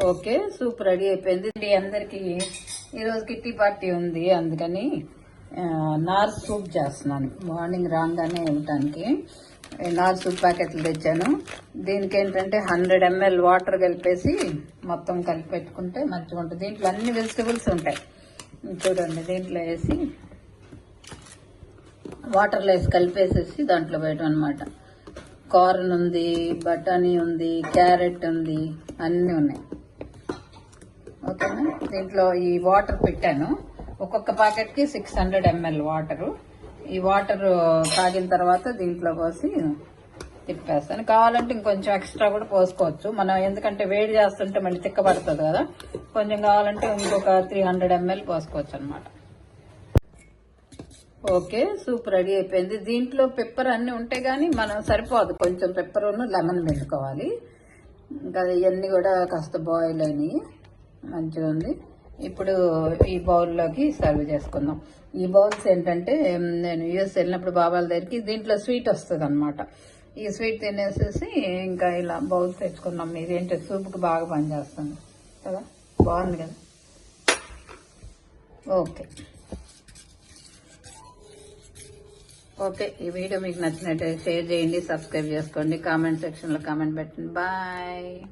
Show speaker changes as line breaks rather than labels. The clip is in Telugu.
ఓకే సూప్ రెడీ అయిపోయింది. అందరికి. ఈరోజు కిట్టి పార్టీ ఉంది అందుకని నార్ సూప్ చేస్తున్నాను. మార్నింగ్ రాగానే ఉండటానికి. నార్ సూప్ ప్యాకెట్లు తెచ్చాను. దీనికి ఏంటంటే హండ్రెడ్ ఎంఎల్ వాటర్ కలిపేసి మొత్తం కలిపి పెట్టుకుంటే మంచిగా ఉంటుంది. దీంట్లో అన్ని వెజిటబుల్స్ ఉంటాయి. చూడండి దీంట్లో వేసి వాటర్లో వేసి కలిపేసేసి దాంట్లో వేయడం అనమాట కార్న్ ఉంది బఠానీ ఉంది క్యారెట్ ఉంది అన్నీ ఉన్నాయి. ఓకేనా? దీంట్లో ఈ వాటర్ పెట్టాను. ఒక్కొక్క ప్యాకెట్కి సిక్స్ హండ్రెడ్ ఎంఎల్ వాటరు. ఈ వాటర్ తాగిన తర్వాత దీంట్లో పోసి తిప్పేస్తాను. కావాలంటే ఇంకొంచెం ఎక్స్ట్రా కూడా పోసుకోవచ్చు. మనం ఎందుకంటే వేడి చేస్తుంటే మళ్ళీ తిక్కబడుతుంది కదా. కొంచెం కావాలంటే ఇంకొక త్రీ హండ్రెడ్ ఎంఎల్ పోసుకోవచ్చు అనమాట ఓకే సూప్ రెడీ అయిపోయింది. దీంట్లో పెప్పర్ అన్నీ ఉంటాయి కానీ మనం సరిపోదు. కొంచెం పెప్పరును లెమన్ పెట్టుకోవాలి ఇంకా ఇవన్నీ కూడా కాస్త బాయిల్ అయినాయి. మంచిగా ఉంది ఇప్పుడు ఈ బౌల్లోకి సర్వ్ చేసుకుందాం. ఈ బౌల్స్ ఏంటంటే నేను యూఎస్ వెళ్ళినప్పుడు బాబాల దగ్గరికి దీంట్లో స్వీట్ వస్తుంది అనమాట ఈ స్వీట్ తినేసేసి ఇంకా ఇలా బౌల్స్ తెచ్చుకున్నాం ఇదేంటి? సూప్కి బాగా పనిచేస్తుంది. కదా? బాగుంది కదా? ఓకే. ఓకే ఈ వీడియో మీకు నచ్చినట్టయితే షేర్ చేయండి సబ్స్క్రైబ్ చేసుకోండి. కామెంట్ సెక్షన్లో కామెంట్ పెట్టండి. బాయ్.